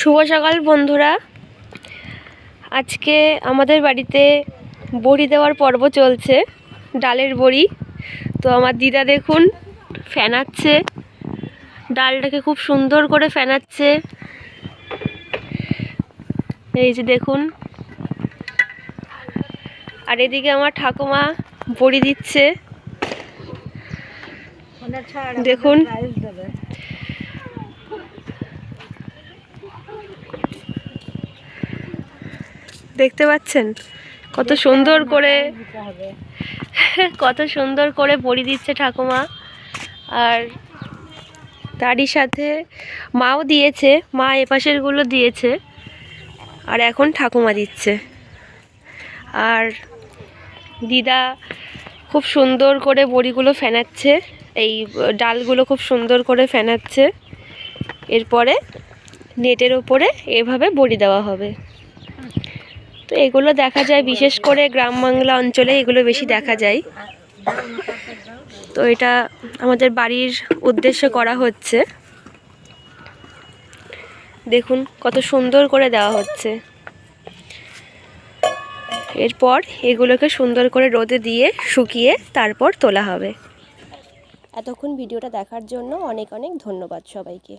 শুভ সকাল বন্ধুরা। আজকে আমাদের বাড়িতে বড়ি দেওয়ার পর্ব চলছে ডালের বড়ি। তো আমার দিদা দেখুন ফেনাচ্ছে। ডালটাকে খুব সুন্দর করে ফেনাচ্ছে। এই যে দেখুন। আর এদিকে আমার ঠাকুমা বড়ি দিচ্ছে। দেখুন। দেখতে পাচ্ছেন? কত সুন্দর করে কত সুন্দর করে বড়ি দিচ্ছে ঠাকুমা। আর তারই সাথে মাও দিয়েছে, মা এপাশেরগুলো দিয়েছে। আর এখন ঠাকুমা দিচ্ছে। আর দিদা খুব সুন্দর করে বড়িগুলো ফেনাচ্ছে, এই ডালগুলো খুব সুন্দর করে ফেনাচ্ছে। এরপরে নেটের ওপরে এভাবে বড়ি দেওয়া হবে। তো এগুলো দেখা যায়, বিশেষ করে গ্রাম বাংলা অঞ্চলে এগুলো বেশি দেখা যায়। তো এটা আমাদের বাড়ির উদ্দেশ্যে করা হচ্ছে। দেখুন কত সুন্দর করে দেওয়া হচ্ছে। এরপর এগুলোকে সুন্দর করে রোদে দিয়ে শুকিয়ে তারপর তোলা হবে। এতক্ষণ ভিডিওটা দেখার জন্য অনেক অনেক ধন্যবাদ সবাইকে।